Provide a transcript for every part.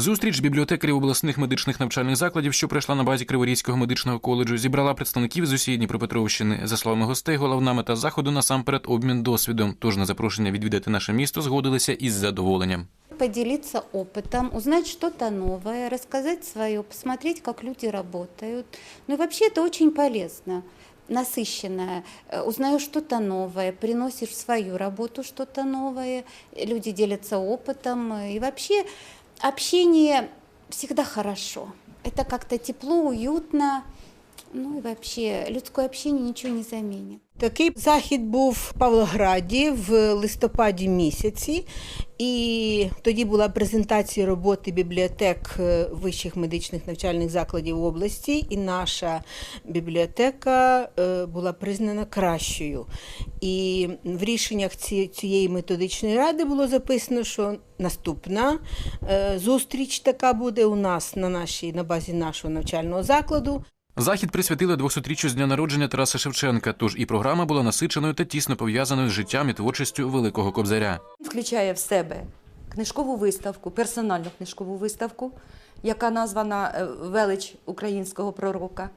Зустріч бібліотекарів обласних медичних навчальних закладів, що пройшла на базі Криворізького медичного коледжу, зібрала представників з усієї Дніпропетровщини. За словами гостей, головна мета заходу насамперед обмін досвідом. Тож на запрошення відвідати наше місто згодилися із задоволенням. поделиться опытом, узнать что-то новое, рассказать свое, посмотреть, как люди работают. Ну и вообще это очень полезно, насыщенное. Э, Узнаешь что-то новое, приносишь в свою работу что-то новое, люди делятся опытом. э, И вообще общение всегда хорошо. Это как-то тепло, уютно. Ну и вообще людское общение ничего не заменит. Такий захід був в Павлограді в листопаді місяці, і тоді була презентація роботи бібліотек е, вищих медичних навчальних закладів області, і наша бібліотека е, була признана кращою. І в рішеннях цієї методичної ради було записано, що наступна е, зустріч така буде у нас на нашій на базі нашого навчального закладу. Захід присвятили 200-річчю з дня народження Тараса Шевченка. Тож і програма була насиченою та тісно пов'язаною з життям і творчістю великого кобзаря. включає в себе книжкову виставку, персональну книжкову виставку, яка названа е, Велич українського пророка,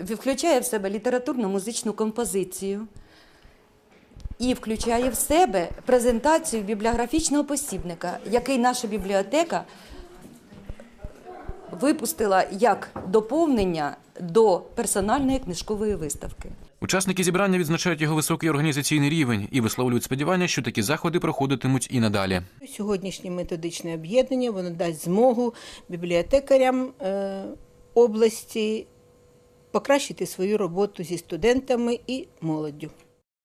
включає в себе літературну музичну композицію і включає в себе презентацію бібліографічного посібника, який наша бібліотека випустила як доповнення до персональної книжкової виставки. Учасники зібрання відзначають його високий організаційний рівень і висловлюють сподівання, що такі заходи проходитимуть і надалі. Сьогоднішнє методичне об'єднання воно дасть змогу бібліотекарям е, області покращити свою роботу зі студентами і молоддю.